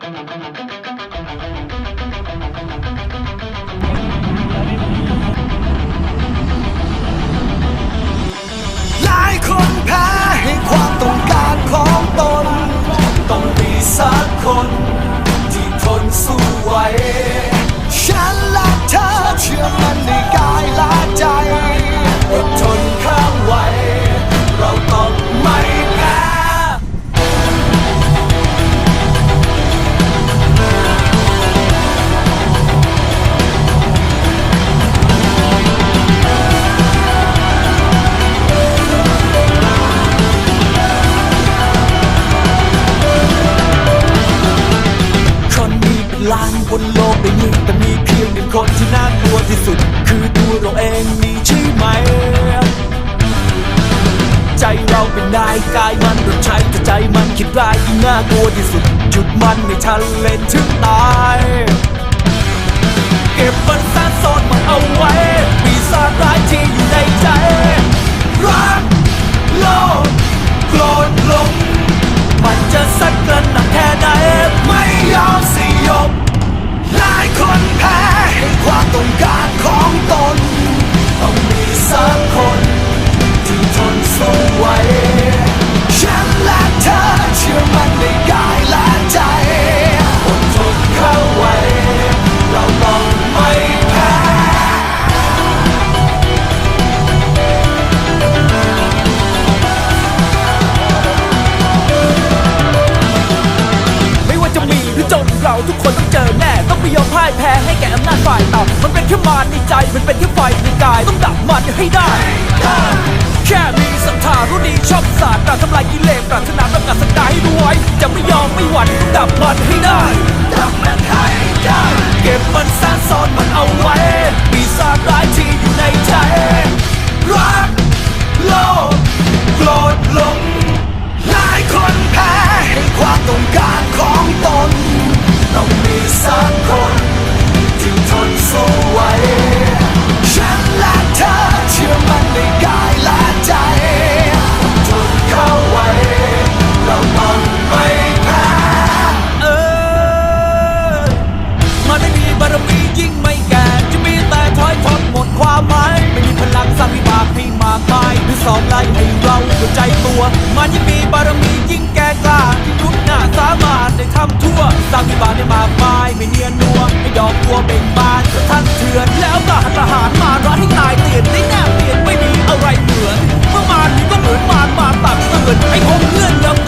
หลายคนแพ้ น่ากลัวที่สุด คือตัวเราเองนี่ใช่ไหม ใจเราเป็นนายกายมันต้องใช้แต่ใจมันคิดร้ายยิ่งน่ากลัวที่สุด จุดมันไม่ทันเล่นถึงตายเก็บมันซ่านซ่อนมันเอาไว้ปีศาจร้ายที่อยู่ใน ฝ่ายต่ำมันเป็นแค่มารในใจ มันเป็นแค่ไฟในกาย ต้องดับมันให้ได้ แค่มีศรัทธารู้ดีชอบศาสตร์ปรารทำลายกิเลสปรารถนาประกาศสักดาให้รวยจะไม่ยอมไม่หวั่นต้องดับมันให้ได้ ดับมันให้ได้ สองไล่ให้เราหัวใจตัว มันยังมีบารมียิ่งแก่กล้าที่ยุดหน้าสามารถได้ทำทั่วสร้างวิบากได้มากมายไม่เนียนนัวไม่ดอกบัวเบ่งบานกระทันเถื่อนแล้วก็หันทหารมาร้อนให้ตายเตียนได้แนบเนียนไม่มีอะไรเหมือนเมื่อมารนี้ก็เหมือนมารมาตักเตือนให้คงเลื่อนยังกล้า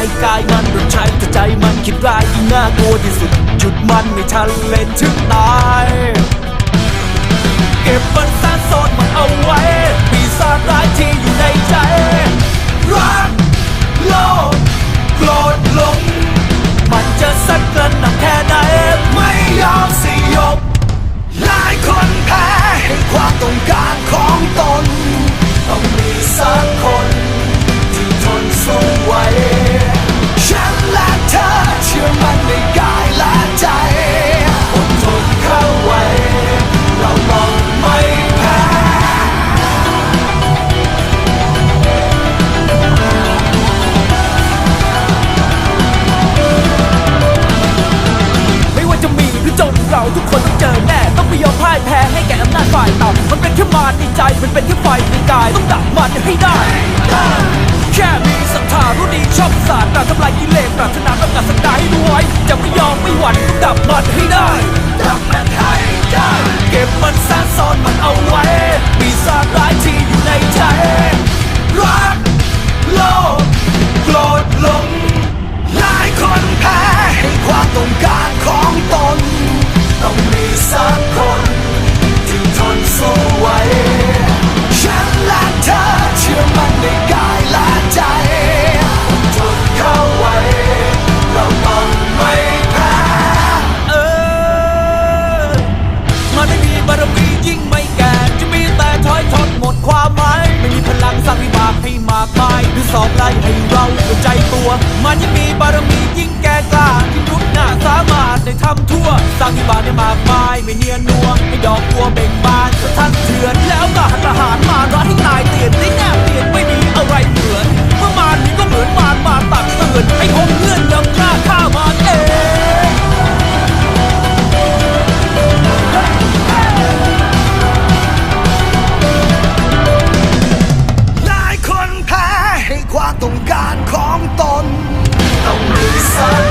ายกายมันรับใช้แต่ใจมันคิดร้ายยิ่งน่ากลัวที่สุดจุดมันไม่ทันเล่นถึงตาย เก็บมันซ่อนซ่อนมันเอาไว้ ปีศาจร้ายที่อยู่ในใจ รักโลกโกรธหลง มันจะสักกระหน่ำแค่ไหน ไม่ยอมสิยบหลายคนแพ้ให้ความตัว ร์การทำลายกิเลสปรารถนาต้องการสักดาให้รู้ไว้จะไม่ยอมไม่หวั่นต้องดับมันให้ได้ ดับมันให้ได้ เก็บมันซ่อนซ่อนมันเอาไว้ปีศาจร้ายที่อยู่ในใจรักโลภโกรธหลงหลายคนแพ้ให้ความต้องการของตน ต้องมีสัก มากมาย หรือสอบไล่ให้เราเข้าใจตัว มันยังมีบารมียิ่งแก่กล้าที่รุดหน้าสามารถได้ทำทั่ว สร้างวิบากได้มากมายไม่เนียนนัวให้ดอกบัวเบ่งบานสะทันเถื่อนแล้วก็หันประหาร ความต้องการของตน ต้องมีสัก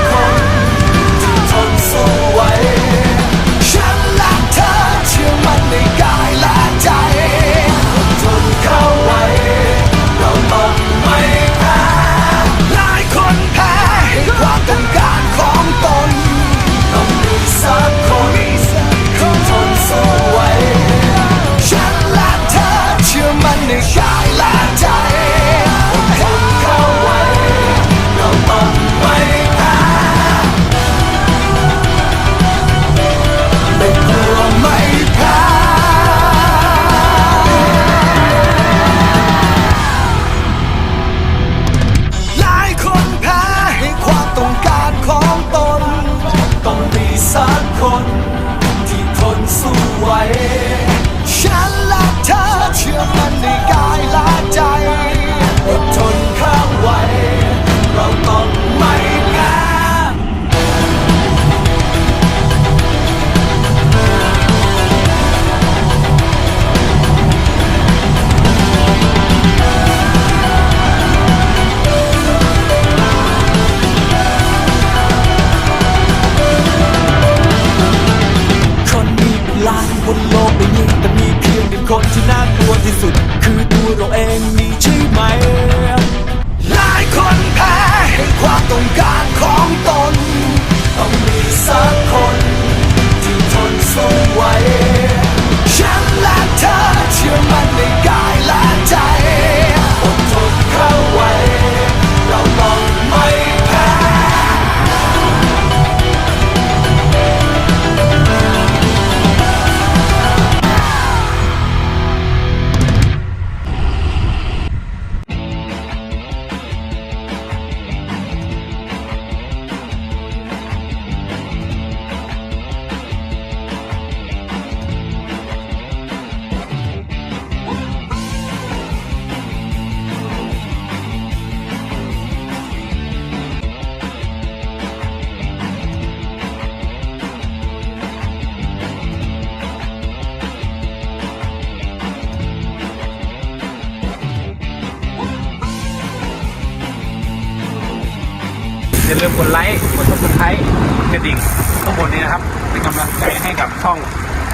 อย่าลืมกดไลค์กดซับสไครต์กระดิ่งข้างบนนี้นะครับ เป็นกำลังใจให้กับช่อง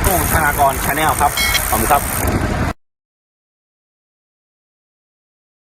ตู้ธนากรชาแนลครับ ขอบคุณครับ